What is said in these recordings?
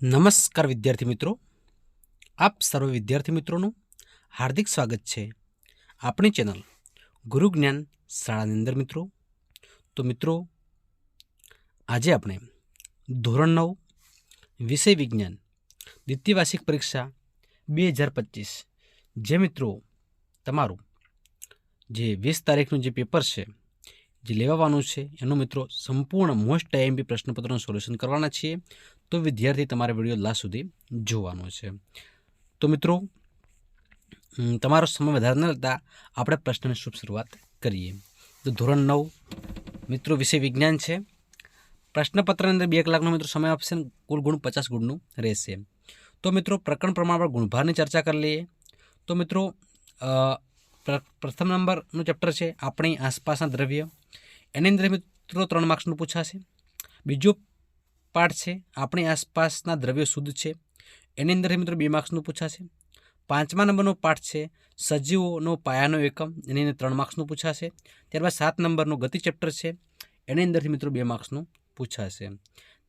નમસ્કાર વિદ્યાર્થી મિત્રો. આપ સર્વ વિદ્યાર્થી મિત્રોનું હાર્દિક સ્વાગત છે આપણી ચેનલ ગુરુ જ્ઞાન શાળાની અંદર મિત્રો. તો મિત્રો, આજે આપણે ધોરણ નવ, વિષય વિજ્ઞાન, દ્વિતીયવાર્ષિક પરીક્ષા બે હજાર પચીસ, જે મિત્રો તમારું જે વીસ તારીખનું જે પેપર છે, જે લેવાવાનું છે, એનું મિત્રો સંપૂર્ણ મોસ્ટ આઈએમપી પ્રશ્નપત્રનું સોલ્યુશન કરવાના છીએ. તો વિદ્યાર્થી તમારે વીડિયો લાસ્ટ સુધી જોવાનો છે. તો મિત્રો તમારો સમય વધારે ન લેતા આપણે પ્રશ્નની શુભ શરૂઆત કરીએ. તો ધોરણ નવ, મિત્રો વિષય વિજ્ઞાન છે. પ્રશ્નપત્રની અંદર બે કલાકનો મિત્રો સમય આપશે ને કુલ ગુણ પચાસ ગુણનું રહેશે. તો મિત્રો, પ્રકરણ પ્રમાણ પર ગુણભારની ચર્ચા કરી લઈએ. તો મિત્રો પ્રથમ નંબરનું ચેપ્ટર છે, આપણી આસપાસના દ્રવ્ય. એની અંદર મિત્રો ત્રણ માર્ક્સનું પૂછાશે. બીજો પાઠ છે, આપણી આસપાસના દ્રવ્યો શુદ્ધ છે, એની અંદર મિત્રો બે માર્ક્સનું પૂછાશે. પાંચમા નંબરનો પાઠ છે, સજીવોનો પાયાનો એકમ, એની અંદર ત્રણ માર્ક્સનું પૂછાશે. ત્યારબાદ સાત નંબરનો ગતિ ચેપ્ટર છે, એની અંદરથી મિત્રો બે માર્ક્સનું પૂછાશે.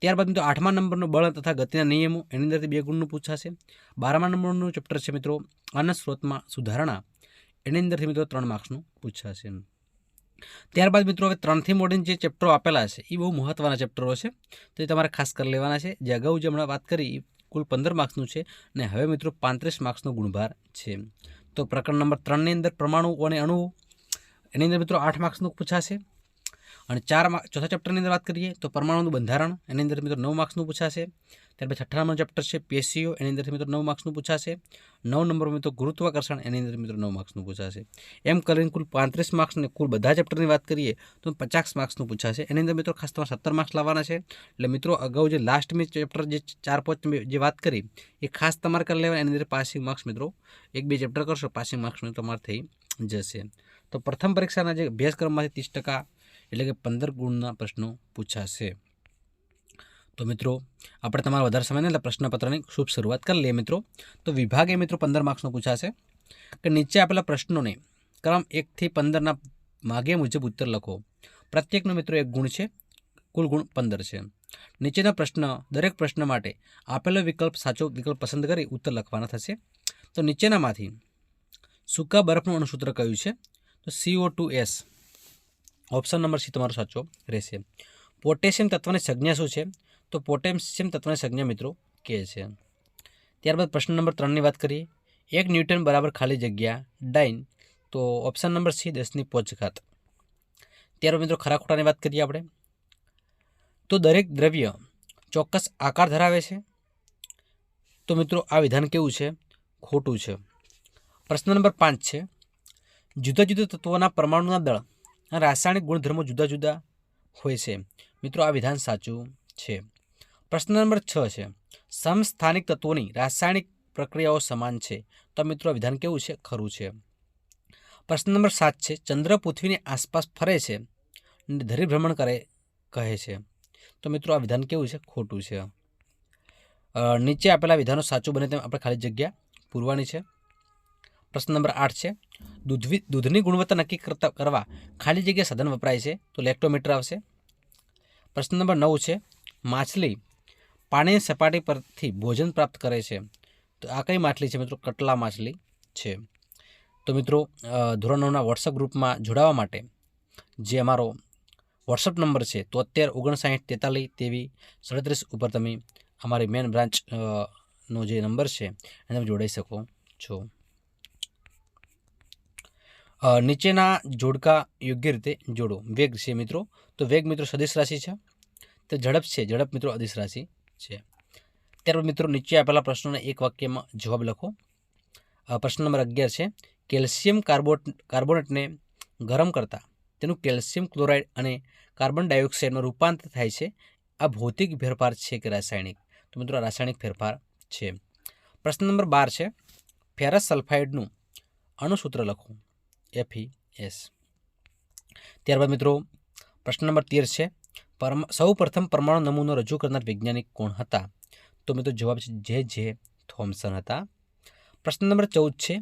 ત્યારબાદ મિત્રો આઠમા નંબરનો બળ તથા ગતિના નિયમો, એની અંદરથી બે ગુણનું પૂછાશે. બારમા નંબરનું ચેપ્ટર છે મિત્રો અન્ન સ્ત્રોતમાં સુધારણા, એની અંદરથી મિત્રો ત્રણ માર્ક્સનું પૂછાશે. ત્યારબાદ મિત્રો હવે ત્રણથી મોડીને જે ચેપ્ટરો આપેલા છે એ બહુ મહત્ત્વના ચેપ્ટરો છે. તો એ તમારે ખાસ કરી લેવાના છે. જે અગાઉ જે હમણાં વાત કરી કુલ પંદર માર્ક્સનું છે અને હવે મિત્રો પાંત્રીસ માર્ક્સનો ગુણભાર છે. તો પ્રકરણ નંબર ત્રણની અંદર પરમાણુ અને અણુ, એની અંદર મિત્રો આઠ માર્ક્સનું પૂછાશે. અને ચાર ચોથા ચેપ્ટરની અંદર વાત કરીએ તો પરમાણુનું બંધારણ, એની અંદર મિત્રો નવ માર્ક્સનું પૂછાશે. ત્યારબાદ છઠ્ઠા નંબરનું ચેપ્ટર છે, પેશીઓ, એની અંદરથી મિત્રો નવ માર્ક્સનું પૂછાશે. નવ નંબર મિત્રો ગુરુત્વાકર્ષણ, એની અંદર મિત્રો નવ માર્ક્સનું પૂછાશે. એમ કરીને કુલ પાંત્રીસ માર્ક્સ અને કુલ બધા ચેપ્ટરની વાત કરીએ, તો પચાસ માર્ક્સનું પૂછાશે. એની અંદર મિત્રો ખાસ તમારે સત્તર માર્ક્સ લાવવાના છે. એટલે મિત્રો અગાઉ જે લાસ્ટ મેં ચેપ્ટર જે ચાર પાંચ જે વાત કરી, એ ખાસ તમારે કરી લેવાના, એની અંદર પાસિંગ માર્ક્સ મિત્રો એક બે ચેપ્ટર કરશો પાસિંગ માર્ક્સ તમારે થઈ જશે. તો પ્રથમ પરીક્ષાના જે અભ્યાસક્રમમાંથી ત્રીસ ટકા એટલે કે પંદર ગુણના પ્રશ્નો પૂછાશે. તો મિત્રો, આપણે તમારા વધારે સમય નહીં એટલે પ્રશ્નપત્રની શુભ શરૂઆત કરી લઈએ મિત્રો. તો વિભાગે મિત્રો પંદર માર્ક્સનો પૂછાશે કે નીચે આપેલા પ્રશ્નોને ક્રમ એકથી પંદરના માગે મુજબ ઉત્તર લખો. પ્રત્યેકનો મિત્રો એક ગુણ છે, કુલ ગુણ પંદર છે. નીચેના પ્રશ્ન, દરેક પ્રશ્ન માટે આપેલો વિકલ્પ સાચો વિકલ્પ પસંદ કરી ઉત્તર લખવાના થશે. તો નીચેનામાંથી સૂકા બરફનું અણુસૂત્ર કયું છે? તો CO two S option number C તમારો સાચો રહેશે. પોટેશિયમ તત્વની સંજ્ઞા શું છે? તો પોટેશિયમ તત્વને સંજ્ઞા મિત્રો કે છે. ત્યારબાદ પ્રશ્ન નંબર ત્રણની વાત કરીએ. એક ન્યૂટન બરાબર ખાલી જગ્યા, ડાઇન, તો ઓપ્શન નંબર સી, દસની પોચઘાત ત્યારબાદ મિત્રો ખરા ખોટાની વાત કરીએ આપણે. તો દરેક દ્રવ્ય ચોક્કસ આકાર ધરાવે છે. તો મિત્રો આ વિધાન કેવું છે? ખોટું છે. પ્રશ્ન નંબર પાંચ છે. જુદા જુદા તત્વોના પરમાણુના દળ રાસાયણિક ગુણધર્મો જુદા જુદા હોય છે. મિત્રો આ વિધાન સાચું છે. પ્રશ્ન નંબર છ છે, સમસ્થાનિક તત્વોની રાસાયણિક પ્રક્રિયાઓ સમાન છે, તો મિત્રો વિધાન કેવું છે? ખરું છે. પ્રશ્ન નંબર સાત છે, ચંદ્ર પૃથ્વીની આસપાસ ફરે છે, અને ધરીભ્રમણ કરે, કહે છે. તો મિત્રો આ વિધાન કેવું છે? ખોટું છે. નીચે આપેલા વિધાનો સાચું બને તેમ આપણે ખાલી જગ્યા પૂરવાની છે. પ્રશ્ન નંબર આઠ છે, દૂધવી, દૂધની ગુણવત્તા નક્કી કરતા, કરવા ખાલી જગ્યા સાધન વપરાય છે, તો લેક્ટોમીટર આવશે. પ્રશ્ન નંબર નવ છે, માછલી પાણીની સપાટી પરથી ભોજન પ્રાપ્ત કરે છે. તો આ કઈ માછલી છે મિત્રો? કટલા માછલી છે. તો મિત્રો ધોરણોના વોટ્સઅપ ગ્રુપમાં જોડાવા માટે જે અમારો વોટ્સઅપ નંબર છે તોતેર ઓગણસાઠ તેતાલીસ તેવી સડત્રીસ ઉપર તમે અમારી મેન બ્રાન્ચ નો જે નંબર છે, એને તમે જોડાઈ શકો છો. નીચેના જોડકા યોગ્ય રીતે જોડો. વેગ છે મિત્રો. તો વેગ મિત્રો સદિશ રાશિ છે. તો ઝડપ છે. ઝડપ મિત્રો અદિશ રાશિ. છે. ત્યારબાદ મિત્રો નીચે આપેલા પ્રશ્નોના એક વાક્યમાં જવાબ લખો. પ્રશ્ન નંબર અગિયાર છે, કેલ્શિયમ કાર્બોટ, કાર્બોનેટને ગરમ કરતાં તેનું કેલ્શિયમ ક્લોરાઇડ અને કાર્બન ડાયોક્સાઇડમાં રૂપાંતર થાય છે. આ ભૌતિક ફેરફાર છે કે રાસાયણિક? તો મિત્રો રાસાયણિક ફેરફાર છે. પ્રશ્ન નંબર બાર છે, ફેરસ સલ્ફાઇડનું અણુસૂત્ર લખો. એફઈ એસ ત્યારબાદ મિત્રો પ્રશ્ન નંબર તેર છે પરમ, સૌ પ્રથમ પરમાણુ નમૂનો રજૂ કરનાર વૈજ્ઞાનિક કોણ હતા? તો મિત્રો જવાબ છે જે જે થોમ્સન હતા. પ્રશ્ન નંબર ચૌદ છે,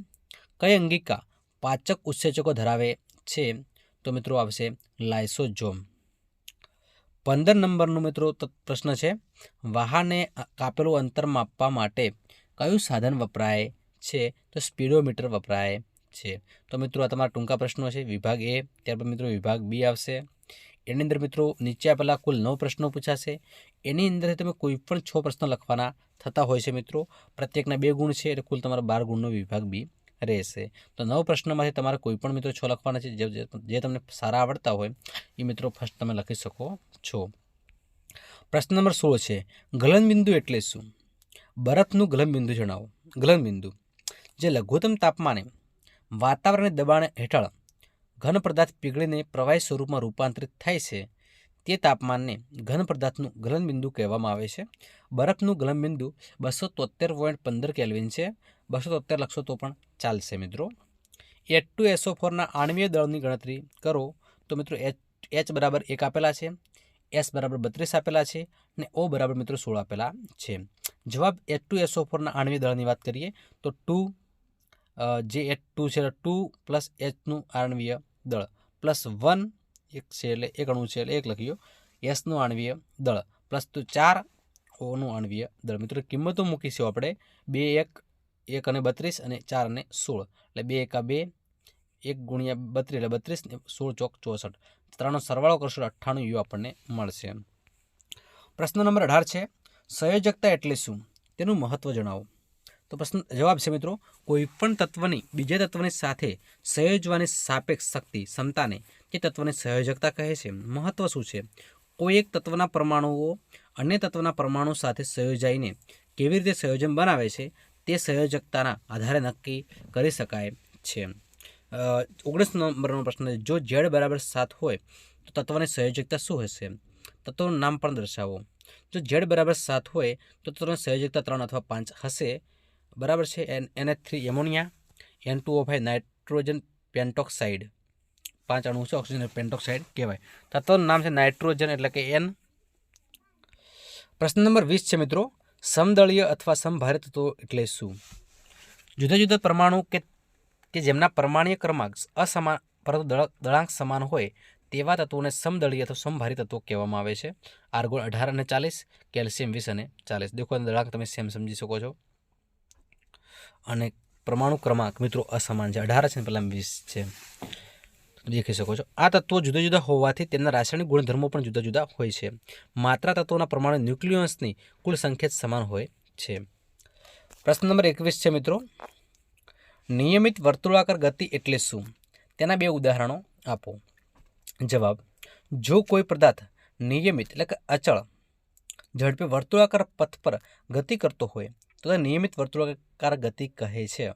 કઈ અંગિકા પાચક ઉત્સેચકો ધરાવે છે? તો મિત્રો આવશે લાઇસોજોમ પંદર નંબરનો મિત્રો પ્રશ્ન છે, વાહને કાપેલું અંતર માપવા માટે કયું સાધન વપરાય છે? તો સ્પીડોમીટર વપરાય છે. તો મિત્રો આ તમારા ટૂંકા પ્રશ્નો છે, વિભાગ એ ત્યારબાદ મિત્રો વિભાગ બી આવશે. એની અંદર મિત્રો નીચે આપેલા કુલ નવ પ્રશ્નો પૂછાશે. એની અંદર તમે કોઈ પણ છ પ્રશ્નો લખવાના થતા હોય છે મિત્રો. પ્રત્યેકના બે ગુણ છે એટલે કુલ તમારા બાર ગુણનો વિભાગ બી રહેશે. તો નવ પ્રશ્નોમાંથી તમારે કોઈ પણ મિત્રો છ લખવાના છે. જે તમને સારા આવડતા હોય એ મિત્રો ફર્સ્ટ તમે લખી શકો છો. પ્રશ્ન નંબર સોળ છે ગલનબિંદુ એટલે શું? બરફનું ગલનબિંદુ જણાવો. ગલનબિંદુ જે લઘુત્તમ તાપમાને વાતાવરણની દબાણ હેઠળ ઘન પદાર્થ પીગળીને પ્રવાહી સ્વરૂપમાં રૂપાંતરિત થાય છે. તે તાપમાનને ઘન પદાર્થનું ગલનબિંદુ કહેવામાં આવે છે. બરફનું ગલનબિંદુ બસો તોતેર પોઈન્ટ પંદર કેલ્વિન છે. બસો તોતેર લખશો તો પણ ચાલશે મિત્રો. એચ ટુ એસો ફોરના આણવીય દળની ગણતરી કરો. તો મિત્રો એચ એચ બરાબર એક આપેલા છે. એસ બરાબર બત્રીસ આપેલા છે અને ઓ બરાબર મિત્રો સોળ આપેલા છે. જવાબ એચ ટુ એસો ફોરના આણવીય દળની વાત કરીએ તો ટુ જે એચ ટુ છે ટુ પ્લસ એચનું આણવીય દળ. પ્લસ વન એક છે એટલે એક અણુ છે એટલે એક લખ્યો એસનું આણવીય દળ. પ્લસ ટુ ચાર ઓનું આણવીય દળ. મિત્રો, કિંમતો મૂકીશું આપણે. બે, એક એક અને બત્રીસ અને ચાર અને સોળ. એટલે બે, એકા બે, એક ગુણ્યા બત્રીસ એટલે બત્રીસ ને સોળ ચોક ચોસઠ. ત્રણનો સરવાળો કરશો અઠ્ઠાણું યુ આપણને મળશે. પ્રશ્ન નંબર અઢાર છે. સંયોજકતા એટલે શું? તેનું મહત્વ જણાવો. તો પ્રશ્ન જવાબ છે મિત્રો, કોઈપણ તત્વની, બીજા તત્વની સાથે સંયોજવાની સાપેક્ષ શક્તિ, ક્ષમતાને તે તત્વને સંયોજકતા કહે છે. મહત્વ શું છે? કોઈ એક તત્વના પરમાણુઓ અન્ય તત્વના પરમાણુ સાથે સંયોજાઈને કેવી રીતે સંયોજન બનાવે છે, તે સંયોજકતાના આધારે નક્કી કરી શકાય છે. ઓગણીસ નંબરનો પ્રશ્ન જો ઝેડ બરાબર સાત હોય, તો તત્વની સંયોજકતા શું હશે? તત્વનું નામ પણ દર્શાવો. જો ઝેડ બરાબર સાત હોય, તો તત્વની સંયોજકતા ત્રણ અથવા પાંચ હશે. બરાબર છે? N N three ammonia, N two O five nitrogen pentoxide. પાંચ અણુ છે, ઓક્સિજન પેન્ટોક્સાઇડ કહેવાય. તત્વનું નામ છે નાઇટ્રોજન એટલે કે એન. પ્રશ્ન નંબર વીસ છે મિત્રો, સમદળીય અથવા સમભારે તત્વો એટલે શું? જુદા જુદા પરમાણુ કે કે જેમના પરમાણીય ક્રમાંક અસમાન, પરંતુ દળ, દળાંક સમાન હોય, તેવા તત્વોને સમદળીય અથવા સમભારી તત્વો કહેવામાં આવે છે. આર્ગોન અઢાર અને ચાલીસ, કેલ્શિયમ વીસ અને ચાલીસ. દેખો દળાંક તમે સેમ સમજી શકો છો. અને પરમાણુ ક્રમાંક, મિત્રો, અસમાન છે. અઢાર છે પહેલાં વીસ છે. દેખી શકો છો. આ તત્વો જુદા જુદા હોવાથી તેમના રાસાયણિક ગુણધર્મો પણ જુદા જુદા હોય છે. માત્રા તત્વોના પ્રમાણે ન્યુક્લિયન્સની કુલ સંખ્યા સમાન હોય છે. પ્રશ્ન નંબર એકવીસ છે, મિત્રો. નિયમિત વર્તુળાકાર ગતિ એટલે શું? તેના બે ઉદાહરણો આપો. જવાબ, જો કોઈ પદાર્થ નિયમિત એટલે કે અચળ ઝડપે વર્તુળાકાર પથ પર ગતિ કરતો હોય, તો તે નિયમિત વર્તુળાકાર ગતિ કહે છે.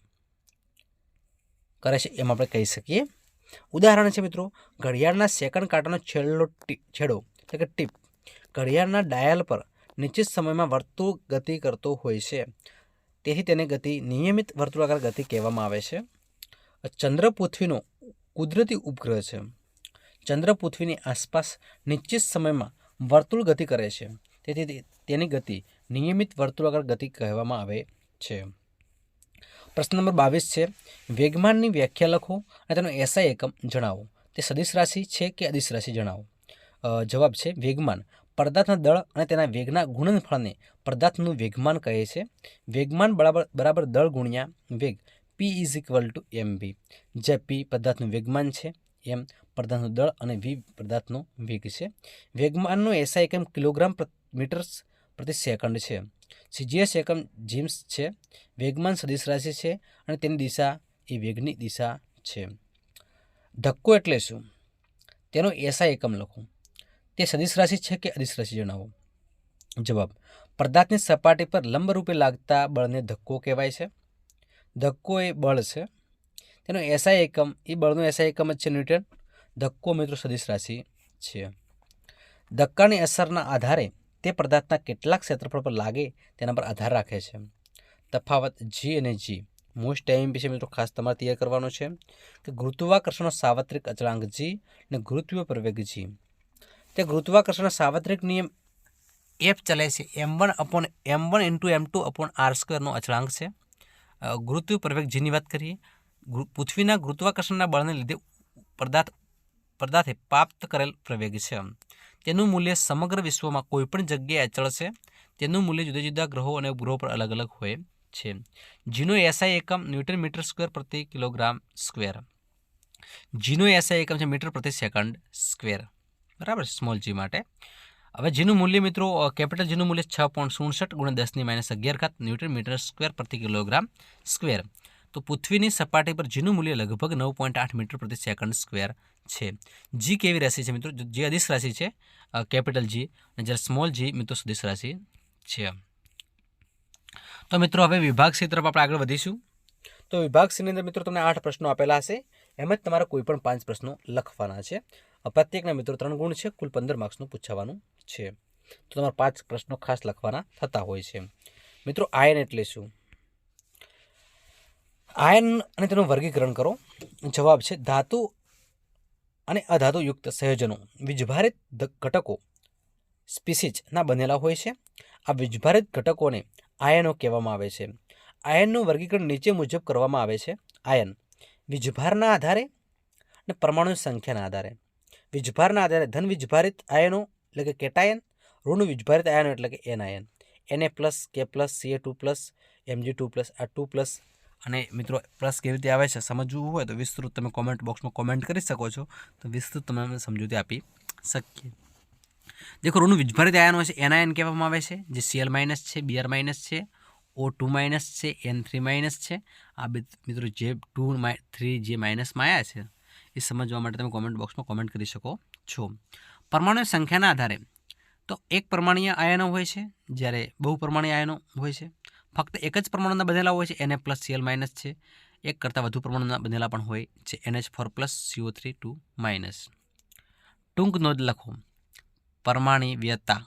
કરે છે એમ આપણે કહી શકીએ. ઉદાહરણ છે મિત્રો, ઘડિયાળના સેકન્ડ કાંટાનો છેલ્લો છેડો, એટલે કે ટીપ ઘડિયાળના ડાયલ પર નિશ્ચિત સમયમાં વર્તુળ ગતિ કરતો હોય છે. તેથી તેને ગતિ, નિયમિત વર્તુળાકાર ગતિ કહેવામાં આવે છે. ચંદ્ર પૃથ્વીનો કુદરતી ઉપગ્રહ છે. ચંદ્ર પૃથ્વીની આસપાસ નિશ્ચિત સમયમાં વર્તુળ ગતિ કરે છે. તેથી તેની ગતિ નિયમિત વર્તુળાકાર ગતિ કહેવામાં આવે છે. પ્રશ્ન નંબર બાવીસ છે, વેગમાનની વ્યાખ્યા લખો અને તેનો એસઆઈ એકમ જણાવો. તે સદિશ રાશિ છે કે અદિશ રાશિ જણાવો? જવાબ છે વેગમાન. પદાર્થના દળ અને તેના વેગના ગુણનફળને પદાર્થનું વેગમાન કહે છે. વેગમાન બરાબર બરાબર દળ ગુણ્યા વેગ P is equal to M B જે પી પદાર્થનું વેગમાન છે, એમ પદાર્થનું દળ અને વી પદાર્થનો વેગ છે. વેગમાનનો એસઆઈ એકમ કિલોગ્રામ પ્ર- મીટર પ્રતિ સેકન્ડ છે. સીજીએસ એકમ જીમ્સ છે. વેગમાન સદિશ રાશિ છે અને તેની દિશા એ વેગની દિશા છે. ધક્કો એટલે શું? તેનો એસઆઈ એકમ લખો. તે સદિશ રાશિ છે કે અદિશ રાશિ જણાવો? જવાબ, પદાર્થની સપાટી પર લંબરૂપે લાગતા બળને ધક્કો કહેવાય છે. ધક્કો એ બળ છે. તેનો એસા એકમ, એ બળનો એસા એકમ જ છે ન્યૂટન. ધક્કો મિત્રો સદિશ રાશિ છે. ધક્કાની અસરના આધારે તે પદાર્થના કેટલાક ક્ષેત્રફળ પર લાગે તેના પર આધાર રાખે છે. તફાવત જી અને જી મોસ્ટ ટાઈમ વિશે મિત્રો ખાસ તમારે તૈયાર કરવાનો છે કે ગુરુત્વાકર્ષણનો સાર્વત્રિક અચળાંક જી અને ગુરુત્વીય પ્રવેગ જી તે ગુરુત્વાકર્ષણના સાર્વત્રિક નિયમ એફ ચલે છે. M one upon M one into M two upon R સ્ક્વેરનો અચળાંક છે. ગુરુત્વ પ્રવેગ જીની વાત કરીએ. પૃથ્વીના ગુરુત્વાકર્ષણના બળને લીધે પદાર્થ, પદાર્થે પ્રાપ્ત કરેલ પ્રવેગ છે. તેનું મૂલ્ય સમગ્ર વિશ્વમાં કોઈપણ જગ્યાએ અચળ છે. તેનું મૂલ્ય જુદા જુદા ગ્રહો અને ઉપગ્રહો પર અલગ અલગ હોય છે. જીનો એસઆઈ એકમ ન્યૂટન મીટર સ્ક્વેર પ્રતિ કિલોગ્રામ સ્ક્વેર. જીનો એસઆઈ એકમ છે મીટર પ્રતિ સેકન્ડ સ્ક્વેર. બરાબર સ્મોલ જી માટે. હવે જીનું મૂલ્ય મિત્રો કેપિટલ જીનું મૂલ્ય છ પોઈન્ટ સુડસઠ ગુણ્યા દસની માઇનસ અગિયાર ખાત ન્યૂટન મીટર સ્ક્વેર પ્રતિ કિલોગ્રામ સ્ક્વેર. તો પૃથ્વીની સપાટી પર જીનું મૂલ્ય લગભગ નવ પોઈન્ટ આઠ મીટર પ્રતિ સેકન્ડ સ્ક્વેર છે. જી કેવી રાશિ છે મિત્રો? જે અદિશ રાશિ છે કેપિટલ જી અને જ્યારે સ્મોલ જી મિત્રો સદિશ રાશિ છે. તો મિત્રો હવે વિભાગ સી તરફ આપણે આગળ વધીશું. તો વિભાગ સીની અંદર મિત્રો તમને આઠ પ્રશ્નો આપેલા હશે. એમ જ તમારે કોઈ પણ પાંચ પ્રશ્નો લખવાના છે. પ્રત્યેકના મિત્રો ત્રણ ગુણ છે, કુલ પંદર માર્ક્સનું પૂછવાનું છે. તો તમારા પાંચ પ્રશ્નો ખાસ લખવાના થતા હોય છે. મિત્રો આયન એટલે શું? આયન અને તેનું વર્ગીકરણ કરો. જવાબ છે ધાતુ અને અધાતુયુક્ત સંયોજનો. વીજભારિત ઘટકો સ્પીસીજના બનેલા હોય છે. આ વીજભારિત ઘટકોને આયનો કહેવામાં આવે છે. આયનનું વર્ગીકરણ નીચે મુજબ કરવામાં આવે છે. આયન વીજભારના આધારે અને પરમાણુની સંખ્યાના આધારે. વીજભારના આધારે ધન વીજભારિત આયનો એટલે કે કેટાયન, ઋણ વીજભારિત આયનો એટલે કે એન આયન. એને plus K plus CA two plus MG two plus, આ ટુ પ્લસ અને મિત્રો પ્લસ કેવી રીતે આવે છે સમજવું હોય તો વિસ્તૃત તમે કોમેન્ટ બોક્સમાં કોમેન્ટ કરી શકો છો. તો વિસ્તૃત તમે સમજૂતી આપી શકીએ. દેખો, ઋણ વિજભારિત આયનો છે એનઆયન કહેવામાં આવે છે, જે સીએલ માઇનસ છે બીઆર માઇનસ છે ઓ ટુ માઇનસ છે એન થ્રી માઇનસ છે. આ મિત્રો જે ટુ થ્રી જે માઇનસમાં આવ્યા છે, એ સમજવા માટે તમે કોમેન્ટ બોક્સમાં કોમેન્ટ કરી શકો છો. પરમાણુ સંખ્યાના આધારે તો એક પરમાણીય આયનો હોય છે, જ્યારે બહુ પરમાણીય આયનો હોય છે ફક્ત એક જ પરમાણુના બનેલા હોય છે એને પ્લસ સીએલ માઇનસ છે. એક કરતાં વધુ પ્રમાણના બનેલા પણ હોય છે NH four plus CO three two minus ટૂંક નોંધ લખો. પરમાણીવ્યતા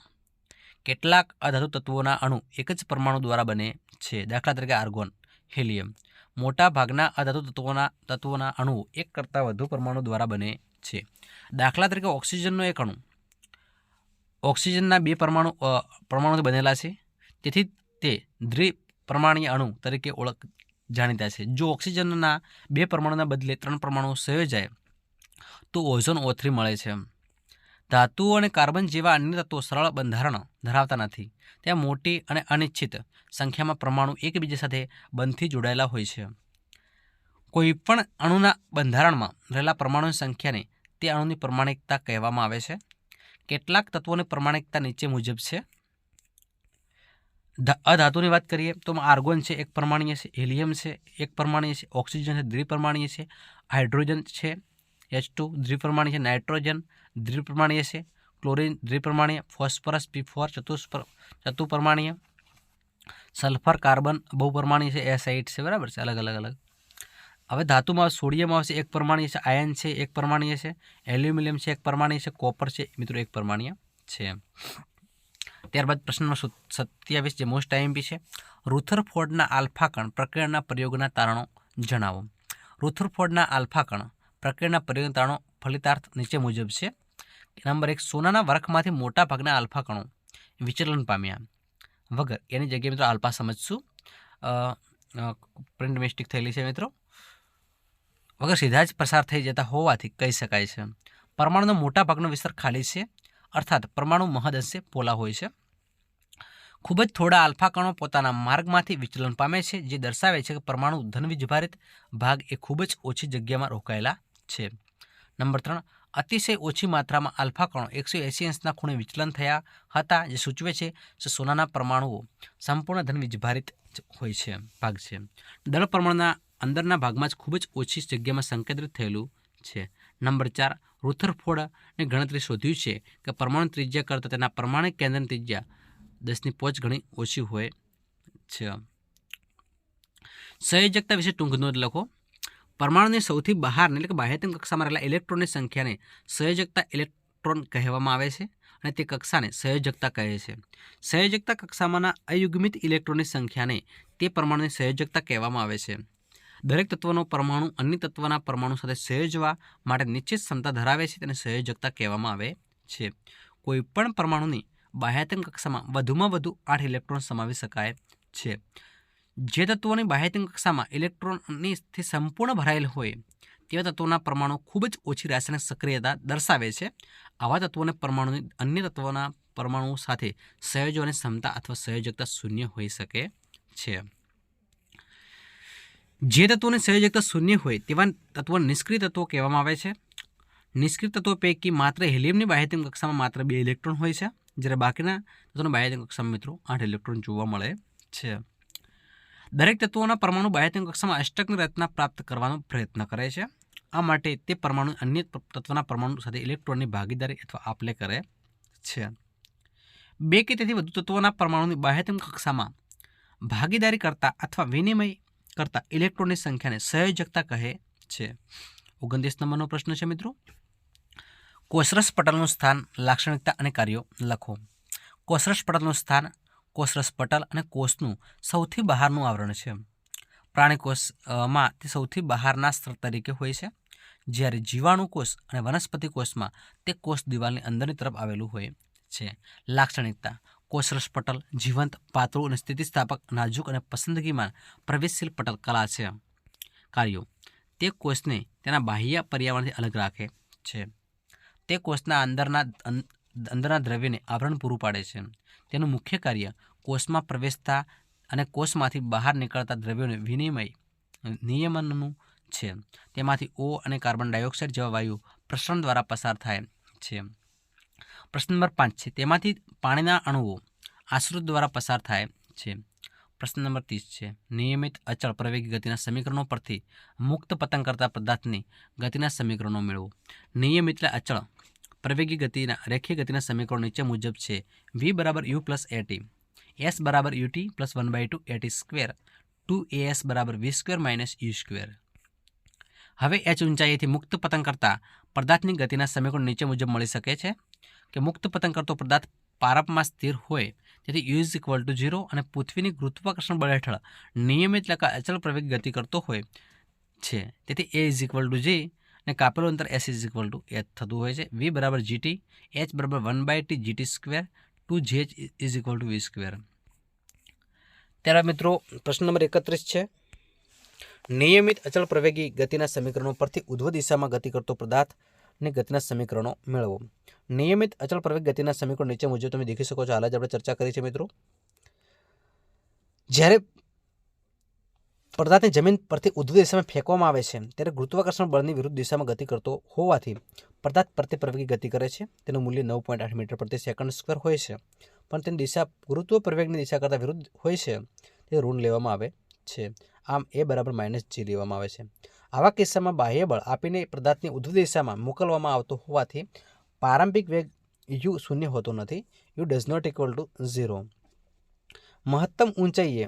કેટલાક અધાતુ તત્વોના અણુ એક જ પરમાણુ દ્વારા બને છે. દાખલા તરીકે આર્ગોન, હિલિયમ. મોટા ભાગના અધાતુ તત્વોના તત્વોના અણુઓ એક કરતાં વધુ પરમાણુ દ્વારા બને છે. દાખલા તરીકે ઓક્સિજનનો એક અણુ. ઓક્સિજનના બે પરમાણુ પરમાણુથી બનેલા છે. તેથી તે દ્વિપરમાણીય અણુ તરીકે ઓળખ જાણીતા છે. જો ઓક્સિજનના બે પરમાણુના બદલે ત્રણ પરમાણુ સંયોજાય તો ઓઝોન ઓથ્રી મળે છે. ધાતુઓ અને કાર્બન જેવા અન્ય તત્વો સરળ બંધારણ ધરાવતા નથી. ત્યાં મોટી અને અનિશ્ચિત સંખ્યામાં પરમાણુ એકબીજા સાથે બંધથી જોડાયેલા હોય છે. કોઈપણ અણુના બંધારણમાં રહેલા પરમાણુની સંખ્યાને તે અણુની પ્રમાણિકતા કહેવામાં આવે છે. કેટલાક તત્વોની પ્રમાણિકતા નીચે મુજબ છે. અધાતુની વાત કરીએ તો આર્ગોન છે એક પરમાણીય છે હિલિયમ છે એક પરમાણીય છે ઓક્સિજન છે દ્વિપરમાણીય છે હાઇડ્રોજન છે એચ ટુ દ્વિપરમાણીય છે નાઇટ્રોજન દ્વિપરમાણીય છે ક્લોરિન દ્વિપરમાણીય ફોસ્ફરસ પી ફોર ચતુષ્પર ચતુપરમાણીય સલ્ફર કાર્બન બહુપરમાણીય છે એસ એઇટ છે બરાબર છે અલગ અલગ અલગ હવે ધાતુમાં સોડિયમ આવશે એક પરમાણીય છે આયન છે એક પરમાણીય છે એલ્યુમિનિયમ છે એક પરમાણીય છે કોપર છે મિત્રો એક પરમાણીય છે ત્યારબાદ પ્રશ્ન નંબર સત્યાવીસ જે મોસ્ટ આઈએમપી છે રૂથરફોર્ડના આલ્ફાકણ પ્રક્રિયાના પ્રયોગના તારણો જણાવો. રૂથરફોર્ડના આલ્ફાકણ પ્રક્રિયાના પ્રયોગના તારણો ફલિતાર્થ નીચે મુજબ છે. નંબર એક, સોનાના વર્ખમાંથી મોટા ભાગના આલ્ફા વિચલન પામ્યા. વગર, એની જગ્યાએ મિત્રો આલ્ફા સમજશું. પ્રિન્ટ મિસ્ટેક થયેલી છે મિત્રો. વગર સીધા જ પસાર થઈ જતા હોવાથી કહી શકાય છે. પરમાણુનો મોટા ભાગનો વિસ્તાર ખાલી છે. અર્થાત પરમાણુ મહદઅંશે પોલા હોય છે. ખૂબ જ થોડા આલ્ફા કણો પોતાના માર્ગમાંથી વિચલન પામે છે, જે દર્શાવે છે કે પરમાણુ ધનવીજભારિત ભાગ એ ખૂબ જ ઓછી જગ્યામાં રોકાયેલા છે. નંબર ત્રણ, અતિશય ઓછી માત્રામાં આલ્ફા કણો એકસો એંસી અંશના ખૂણે વિચલન થયા હતા, જે સૂચવે છે કે સોનાના પરમાણુઓ સંપૂર્ણ ધનવીજભારિત હોય છે, ભાગ છે. દળ પરમાણુના અંદરના ભાગમાં જ ખૂબ જ ઓછી જગ્યામાં સંકેન્દ્રિત થયેલું છે. નંબર ચાર રુથરફોર્ડની ગણતરી શોધ્યું છે કે પરમાણુ ત્રિજ્યા કરતાં તેના પ્રમાણિક કેન્દ્રની ત્રિજ્યા દસની પોચ ઘણી ઓછી હોય છે. સંયોજકતા વિશે ટૂંક નોંધ લખો. પરમાણુની સૌથી બહાર એટલે કે બાહ્યતમ કક્ષામાં રહેલા ઇલેક્ટ્રોનની સંખ્યાને સંયોજકતા ઇલેક્ટ્રોન કહેવામાં આવે છે અને તે કક્ષાને સંયોજકતા કહે છે. સંયોજકતા કક્ષામાંના અયુગ્મિત ઇલેક્ટ્રોનની સંખ્યાને તે પરમાણુની સંયોજકતા કહેવામાં આવે છે. દરેક તત્વનો પરમાણુ અન્ય તત્વના પરમાણુ સાથે સંયોજવા માટે નિશ્ચિત ક્ષમતા ધરાવે છે તેને સંયોજકતા કહેવામાં આવે છે. કોઈપણ પરમાણુની બાહ્યાતમ કક્ષામાં વધુમાં વધુ આઠ ઇલેક્ટ્રોન સમાવી શકાય છે. જે તત્વોની બાહ્યતન કક્ષામાં ઇલેક્ટ્રોનની સંપૂર્ણ ભરાયેલ હોય, તેવા તત્વોના પરમાણુ ખૂબ જ ઓછી રાસાયણિક સક્રિયતા દર્શાવે છે. આવા તત્વોને પરમાણુની અન્ય તત્વોના પરમાણુ સાથે સંયોજવાની ક્ષમતા અથવા સંયોજકતા શૂન્ય હોઈ શકે છે. જે તત્વોની સંયોજકતા શૂન્ય હોય, તેવા તત્વો નિષ્ક્રિય તત્વો કહેવામાં આવે છે. નિષ્ક્રિય તત્વો પૈકી માત્ર હિલિયમની બાહ્યતમ કક્ષામાં માત્ર બે ઇલેક્ટ્રોન હોય છે. જ્યારે બાકીના તત્વોના બાહ્યતમ કક્ષામાં મિત્રો આઠ ઇલેક્ટ્રોન જોવા મળે છે. દરેક તત્વોના પરમાણુ બાહ્યતમ કક્ષામાં અષ્ટકની રચના પ્રાપ્ત કરવાનો પ્રયત્ન કરે છે. આ માટે તે પરમાણુ અન્ય તત્વના પરમાણુ સાથે ઇલેક્ટ્રોનની ભાગીદારી અથવા આપલે કરે છે. બે કે તેથી વધુ તત્વોના પરમાણુની બાહ્યતમ કક્ષામાં ભાગીદારી કરતા અથવા વિનિમય કરતા ઇલેક્ટ્રોનની સંખ્યાને સંયોજકતા કહે છે. ઓગણત્રીસ નંબરનો પ્રશ્ન છે મિત્રો. કોષરસ પટલનું સ્થાન લાક્ષણિકતા અને કાર્યો લખો. કોષરસ પટલનું સ્થાન કોષરસ પટલ અને કોષનું સૌથી બહારનું આવરણ છે. પ્રાણી કોષમાં તે સૌથી બહારના સ્તર તરીકે હોય છે. જ્યારે જીવાણુ કોષ અને વનસ્પતિ કોષમાં તે કોષ દિવાલની અંદરની તરફ આવેલું હોય છે. લાક્ષણિકતા કોષરસ પટલ જીવંત, પાતળું અને સ્થિતિસ્થાપક, નાજુક અને પસંદગીમાં પ્રવેશશીલ પટલ કલા છે. કાર્યો, તે કોષને તેના બાહ્ય પર્યાવરણથી અલગ રાખે છે. તે કોષના અંદરના અંદરના દ્રવ્યને આવરણ પૂરું પાડે છે. તેનું મુખ્ય કાર્ય કોષમાં પ્રવેશતા અને કોષમાંથી બહાર નીકળતા દ્રવ્યોને વિનિમય, નિયમનનું છે. તેમાંથી ઓ અને કાર્બન ડાયોક્સાઇડ જેવા વાયુ પ્રસરણ દ્વારા પસાર થાય છે. પ્રશ્ન નંબર પાંચ છે. તેમાંથી પાણીના અણુઓ આશ્રુત દ્વારા પસાર થાય છે. પ્રશ્ન નંબર ત્રીસ છે. નિયમિત અચળ પ્રવેગી ગતિના સમીકરણો પરથી મુક્ત પતંગ કરતા પદાર્થની ગતિના સમીકરણો મેળવો. નિયમિત અચળ પ્રવેગી ગતિના રેખીય ગતિના સમીકરણો નીચે મુજબ છે. વી બરાબર યુ પ્લસ એટી એસ બરાબર UT plus one by two AT square two A S બરાબર V square minus U square હવે એચ ઊંચાઈથી મુક્ત પતંગ કરતા પદાર્થની ગતિના સમીકરણ નીચે મુજબ મળી શકે છે. કે મુક્ત પતંગ કરતો પદાર્થ પારપમાં સ્થિર હોય, તેથી U is equal to zero અને પૃથ્વીની ગુરુત્વાકર્ષણ બળ હેઠળ નિયમિત લખા અચલ પ્રવેગ ગતિ કરતો હોય છે. તેથી A is equal to G અને કાપેલું અંતર S is equal to H થતું હોય છે. વી બરાબર જીટી એચ બરાબર one by T GT square two G H is equal to V square ત્યારબાદ મિત્રો, પ્રશ્ન નંબર એકત્રીસ છે. નિયમિત અચળ પ્રવેગી ગતિના સમીકરણો પરથી ઉધ્વ દિશામાં ગતિ કરતો પદાર્થની ગતિના સમીકરણો મેળવો. નિયમિત અચળ પ્રવેગ ગતિના સમીકરણો નીચે મુજબ તમે દેખી શકો છો. હાલ જ આપણે ચર્ચા કરી છે મિત્રો. જ્યારે પદાર્થને જમીન પરથી ઉધ્વ દિશામાં ફેંકવામાં આવે છે, ત્યારે ગુરુત્વાકર્ષણ બળની વિરુદ્ધ દિશામાં ગતિ કરતો હોવાથી પદાર્થ પ્રત્યે પ્રવેગી ગતિ કરે છે. તેનું મૂલ્ય નવ પોઈન્ટ આઠ મીટર પ્રતિ સેકન્ડ સ્ક્વેર હોય છે. પણ તેની દિશા ગુરુત્વ પ્રવેગની દિશા કરતાં વિરુદ્ધ હોય છે. તે ઋણ લેવામાં આવે છે. આમ એ બરાબર માઇનસ જી લેવામાં આવે છે. આવા કિસ્સામાં બાહ્ય બળ આપીને પદાર્થની ઉધ્વ દિશામાં મોકલવામાં આવતો હોવાથી પ્રારંભિક વેગ યુ શૂન્ય હોતો નથી. U does not equal to zero. મહત્તમ ઊંચાઈએ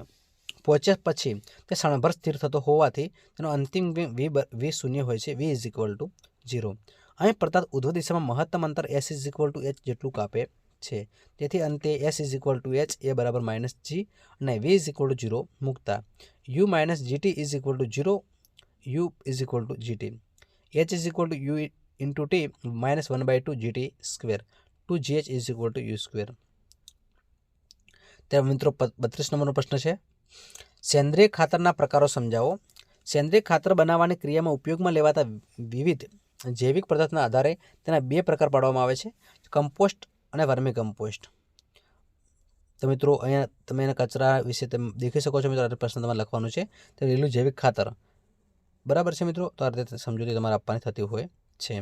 પહોંચ્યા પછી તે ક્ષણભર સ્થિર થતો હોવાથી તેનો અંતિમ વી વી શૂન્ય હોય છે. V is equal to zero. અહીં પદાર્થ ઉધ્વ દિશામાં મહત્તમ અંતર S is equal to H જેટલું કાપે છે. તેથી અંતે S is equal to H, A બરાબર માઇનસ જી અને V is equal to zero મૂકતા. U minus GT is equal to zero U is equal to GT H is equal to U into one by two GT square two G H is equal to U square ત્યારે મિત્રો બત્રીસ નંબરનો પ્રશ્ન છે. સેન્દ્રિય ખાતરના પ્રકારો સમજાવો. સેન્દ્રિય ખાતર બનાવવાની ક્રિયામાં ઉપયોગમાં લેવાતા વિવિધ જૈવિક પદાર્થના આધારે તેના બે પ્રકાર પાડવામાં આવે છે, કમ્પોસ્ટ અને વર્મી કમ્પોસ્ટ તો મિત્રો, અહીંયા તમે એના કચરા વિશે તમે દેખી શકો છો. મિત્રો પ્રશ્ન તમારે લખવાનું છે. તો લીલું જૈવિક ખાતર. બરાબર છે મિત્રો? તો આ રીતે સમજૂતી તમારે આપવાની થતી હોય છે.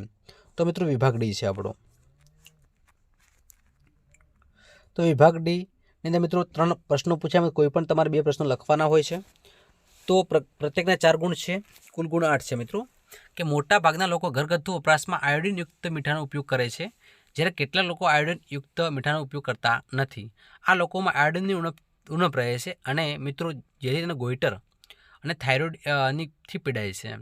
તો મિત્રો વિભાગ ડી છે આપણો. તો વિભાગ ડી અંદર મિત્રો ત્રણ પ્રશ્નો પૂછ્યા કોઈ પણ તમારે બે પ્રશ્નો લખવાના હોય છે. તો પ્રત્યેકના ચાર ગુણ છે. કુલ ગુણ આઠ છે મિત્રો. કે મોટા ભાગના લોકો ઘરગથ્થુ વપરાશમાં આયોડિનયુક્ત મીઠાનો ઉપયોગ કરે છે. જ્યારે કેટલા લોકો આયોડિનયુક્ત મીઠાનો ઉપયોગ કરતા નથી. આ લોકોમાં આયોડિનની ઉણપ ઉણપ રહે છે અને મિત્રો જેથી તેને ગોઈટર અને થાઇરોઇડની થી પીડાય છે.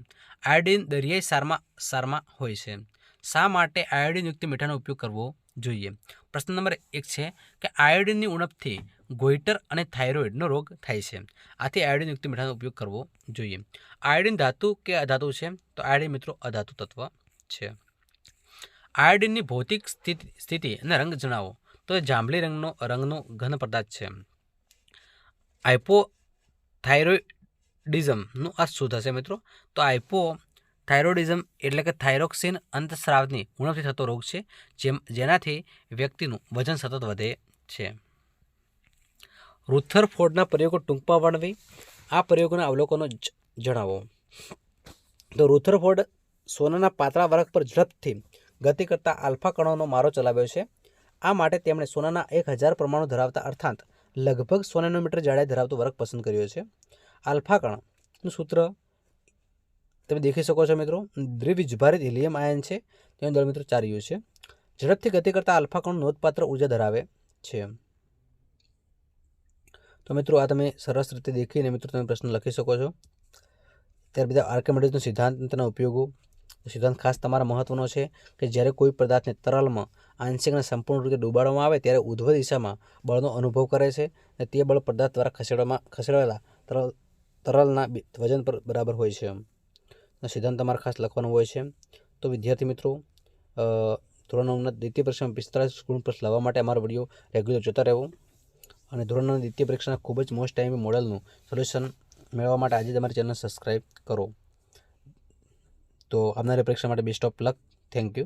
આયોડિન દરિયાઈ સારમાં સારમાં હોય છે. શા માટે આયોડિનયુક્ત મીઠાનો ઉપયોગ કરવો જોઈએ? પ્રશ્ન નંબર એક છે કે આયોડિનની ઉણપથી ગોઈટર અને થાઇરોઇડનો રોગ થાય છે. આથી આયોડિનયુક્ત મીઠાનો ઉપયોગ કરવો જોઈએ. આયોડિન ધાતુ કે અધાતુ છે? તો આયોડિન મિત્રો અધાતુ તત્વ છે. આયોડિનની ભૌતિક સ્થિતિ સ્થિતિ અને રંગ જણાવો. તો એ જાંબલી રંગનો રંગનો ઘન પદાર્થ છે. આઇપો થાઇરોઇડિઝમનું આ શું થશે મિત્રો? તો આઇપો થાઇરોડિઝમ એટલે કે થાઇરોક્સિન અંતસ્રાવની ઉણપથી થતો રોગ છે, જેમ, જેનાથી વ્યક્તિનું વજન સતત વધે છે. રુથરફોર્ડના પ્રયોગો ટૂંકમાં વર્ણવી. આ પ્રયોગોના અવલોકનો જણાવો. તો રુથરફોર્ડ સોનાના પાતળા વર્ગ પર ઝડપથી ગતિ કરતા આલ્ફા કણોનો મારો ચલાવ્યો છે. આ માટે તેમણે સોનાના એક હજાર પરમાણુ ધરાવતા અર્થાત લગભગ સો નેનોમીટર જાડાઈ ધરાવતો વર્ગ પસંદ કર્યો છે. આલ્ફા કણનું સૂત્ર તમે દેખી શકો છો મિત્રો. દ્વિવિજભારિત હિલિયમ આયન છે. તેનું દળ મિત્રો ચાર યુ છે. ઝડપથી ગતિ કરતા આલ્ફા કણ નોંધપાત્ર ઊર્જા ધરાવે છે. તો મિત્રો આ તમે સરસ રીતે દેખીને મિત્રો તમે પ્રશ્ન લખી શકો છો. ત્યાર બધા આર્કિમેડિસનો સિદ્ધાંત તેના ઉપયોગો, સિદ્ધાંત ખાસ તમારા મહત્વનો છે કે જ્યારે કોઈ પદાર્થને તરલમાં આંશિક અને સંપૂર્ણ રીતે ડૂબાડવામાં આવે ત્યારે ઉધ્વ દિશામાં બળનો અનુભવ કરે છે અને તે બળ પદાર્થ દ્વારા ખસેડવામાં ખસેડાયેલા તરલ તરલના વજન પર બરાબર હોય છે સિદ્ધાંત તમારે ખાસ લખવાનો હોય છે. તો વિદ્યાર્થી મિત્રો ધોરણ નવના દ્વિતીય પરીક્ષામાં પિસ્તાળીસ ગુણ પર લાવવા માટે અમારો વીડિયો રેગ્યુલર જોતા રહેવો. અને ધોરણ નવની દ્વિતીય પરીક્ષાના ખૂબ જ મોસ્ટ ટાઈમ મોડલનું સોલ્યુશન મેળવવા માટે આજે તમારી ચેનલ સબસ્ક્રાઈબ કરો. તો આવનારી પરીક્ષા માટે best of luck thank you